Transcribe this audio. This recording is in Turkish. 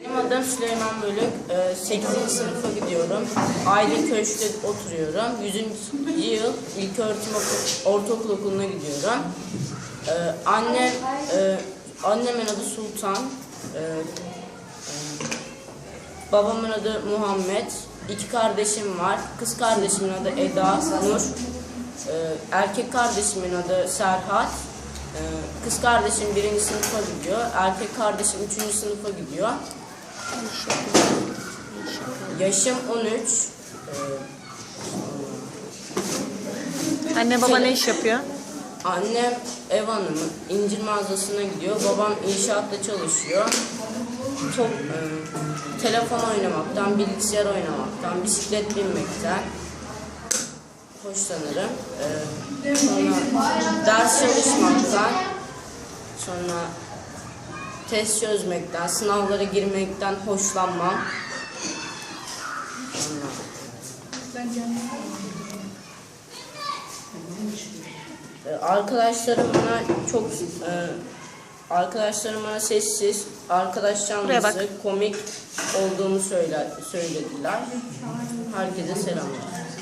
Benim adım Süleyman Bölük. Ee, 8. sınıfa gidiyorum. Aydın Köşk'te oturuyorum. 100. yıl ilköğretim okul, ortaokul okuluna gidiyorum. Ee, annem, e, annemin adı Sultan. Ee, e, babamın adı Muhammed. İki kardeşim var. Kız kardeşimin adı Eda Nur. Ee, erkek kardeşimin adı Serhat. Ee, kız kardeşim birinci sınıfa gidiyor. Erkek kardeşim üçüncü sınıfa gidiyor. Yaşım 13. Ee, Anne baba ne iş yapıyor? annem ev hanımı. incir mağazasına gidiyor. Babam inşaatta çalışıyor. Top, e, telefon oynamaktan, bilgisayar oynamaktan, bisiklet binmekten hoşlanırım. Ee, sonra ders çalışmaktan, sonra test çözmekten, sınavlara girmekten hoşlanmam. Ee, Arkadaşlarım bana çok e, arkadaşlarım bana sessiz, arkadaş canlısı, komik olduğumu söyler, söylediler. Herkese selamlar.